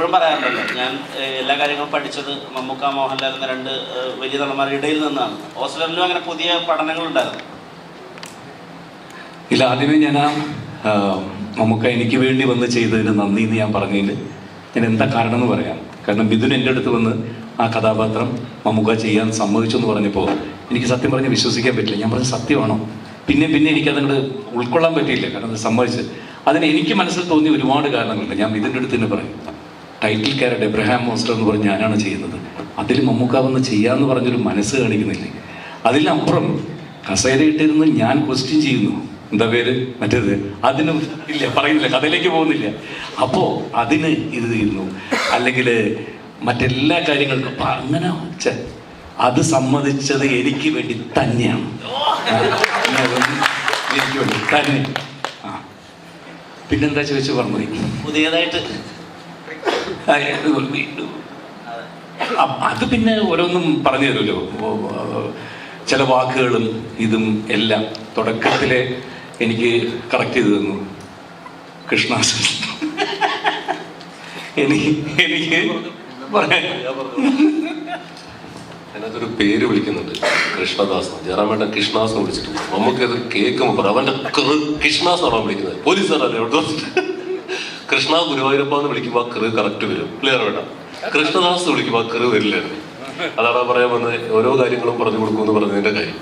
എപ്പോഴും പറയാറുണ്ടല്ലോ. ഞാൻ എല്ലാ കാര്യങ്ങളും പഠിച്ചത് മമ്മൂക്ക മോഹൻലാൽ എന്ന രണ്ട് വലിയ നടന്മാരുടെ ഇടയിൽ നിന്നാണ്. ഓസ്ലറിലും അങ്ങനെ പുതിയ പഠനങ്ങൾ ഉണ്ടായിരുന്നു ഇല്ല ആദ്യമേ ഞാൻ മമ്മൂക്ക എനിക്ക് വേണ്ടി വന്ന് ചെയ്തതിന് നന്ദി എന്ന് ഞാൻ പറഞ്ഞതിൽ ഞാൻ എന്താ കാരണം എന്ന് പറയാം. കാരണം മിഥുൻ എന്റെ അടുത്ത് വന്ന് ആ കഥാപാത്രം മമ്മൂക്ക ചെയ്യാൻ സമ്മതിച്ചു എന്ന് പറഞ്ഞപ്പോൾ എനിക്ക് സത്യം പറഞ്ഞ് വിശ്വസിക്കാൻ പറ്റില്ല. ഞാൻ പറഞ്ഞ സത്യമാണോ? പിന്നെ പിന്നെ എനിക്കതങ്ങോട്ട് ഉൾക്കൊള്ളാൻ പറ്റിയില്ല. കാരണം അത് സമ്മതിച്ച്. അതിന് എനിക്ക് മനസ്സിൽ തോന്നിയ ഒരുപാട് കാരണങ്ങളുണ്ട്. ഞാൻ മിഥുന്റെ അടുത്ത് തന്നെ പറയും. ടൈറ്റിൽ ക്യാരറ്റ് എബ്രഹാം മോസ്റ്റർ എന്ന് പറഞ്ഞ് ഞാനാണ് ചെയ്യുന്നത്. അതിൽ മമ്മൂക്ക വന്ന് ചെയ്യാന്ന് പറഞ്ഞൊരു മനസ്സ് കാണിക്കുന്നില്ലേ? അതിലപ്പുറം കസേരയിട്ടിരുന്ന് ഞാൻ ക്വസ്റ്റ്യൻ ചെയ്യുന്നു. എന്താ പേര്? മറ്റേത്? അതിനും ഇല്ല പറയുന്നില്ല കഥയിലേക്ക് പോകുന്നില്ല. അപ്പോൾ അതിന് ഇത് ചെയ്യുന്നു. അല്ലെങ്കിൽ മറ്റെല്ലാ കാര്യങ്ങൾക്കും അപ്പം അങ്ങനെ വെച്ച അത് സമ്മതിച്ചത് എനിക്ക് വേണ്ടി തന്നെയാണ്. എനിക്ക് വേണ്ടി തന്നെ. പിന്നെന്താ ചോദിച്ചു പറഞ്ഞു പുതിയതായിട്ട് അത് പിന്നെ ഓരോന്നും പറഞ്ഞു തരുമല്ലോ. ചില വാക്കുകളും ഇതും എല്ലാം തുടക്കത്തിലെ എനിക്ക് കറക്റ്റ് ചെയ്തു തന്നു. കൃഷ്ണാസൻ. എനിക്ക് എനിക്ക് അതിനകത്തൊരു പേര് വിളിക്കുന്നുണ്ട്. കൃഷ്ണദാസ് ജയറാമേട്ടൻ കൃഷ്ണാസ് വിളിച്ചിട്ടുണ്ട്. നമുക്കത് കേൾക്കുമ്പോൾ അവന്റെ കൃഷ്ണാസ് ആണോ വിളിക്കുന്നത്? പോലീസുകാരല്ലേ കൃഷ്ണ ഗുരുവായൂരപ്പ എന്ന് വിളിക്കുമ്പോൾ കൃ കറക്റ്റ് വരും. ക്ലിയർ വേണ്ട കൃഷ്ണദാസ് വിളിക്കുമ്പോൾ കൃ വരില്ലായിരുന്നു. അതാണ് പറയാൻ വന്നത് ഓരോ കാര്യങ്ങളും പറഞ്ഞു കൊടുക്കുമെന്ന് പറഞ്ഞതിന്റെ കാര്യം.